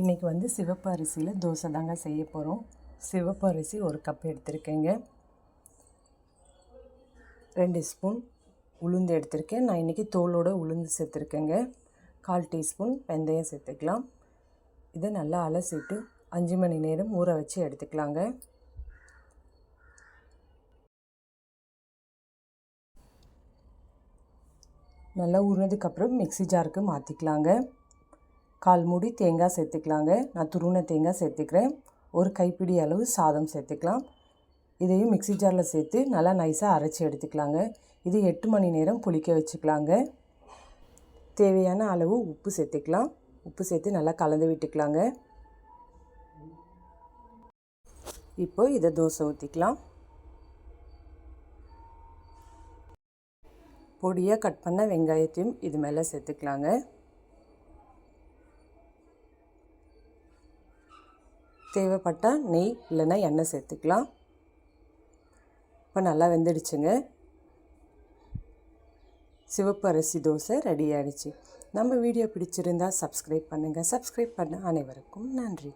இன்றைக்கி வந்து சிவப்பு அரிசியில் தோசை தாங்க செய்ய போகிறோம் சிவப்பு அரிசி ஒரு கப் எடுத்திருக்கேங்க. ரெண்டு ஸ்பூன் உளுந்து எடுத்திருக்கேன். நான் இன்றைக்கி தோலோட உளுந்து சேர்த்துருக்கேங்க. கால் டீஸ்பூன் வெந்தயம் சேர்த்துக்கலாம். இதை நல்லா அலசிட்டு அஞ்சு மணி நேரம் ஊற வச்சு எடுத்துக்கலாங்க. நல்லா ஊறினதுக்கப்புறம் மிக்ஸி ஜாருக்கு மாற்றிக்கலாங்க கால் மூடி தேங்காய் சேர்த்துக்கலாங்க. நான் துருவின தேங்காய் சேர்த்துக்கிறேன். ஒரு கைப்பிடி அளவு சாதம் சேர்த்துக்கலாம். இதையும் மிக்ஸி ஜாரில் சேர்த்து நல்லா நைஸாக அரைச்சி எடுத்துக்கலாங்க. இது எட்டு மணி நேரம் புளிக்க வச்சுக்கலாங்க. தேவையான அளவு உப்பு சேர்த்துக்கலாம். உப்பு சேர்த்து நல்லா கலந்து விட்டுக்கலாங்க. இப்போ இதை தோசை ஊற்றிக்கலாம் பொடியாக கட் பண்ண வெங்காயத்தையும் இது மேலே சேர்த்துக்கலாங்க. தேவைப்பட்டால் நெய் இல்லைன்னா எண்ணெய் சேர்த்துக்கலாம். இப்போ நல்லா வெந்துடுச்சுங்க. சிவப்பு அரிசி தோசை ரெடி ஆகிடுச்சு நம்ம வீடியோ பிடிச்சிருந்தால் சப்ஸ்கிரைப் பண்ணுங்கள் சப்ஸ்கிரைப் பண்ண அனைவருக்கும் நன்றி.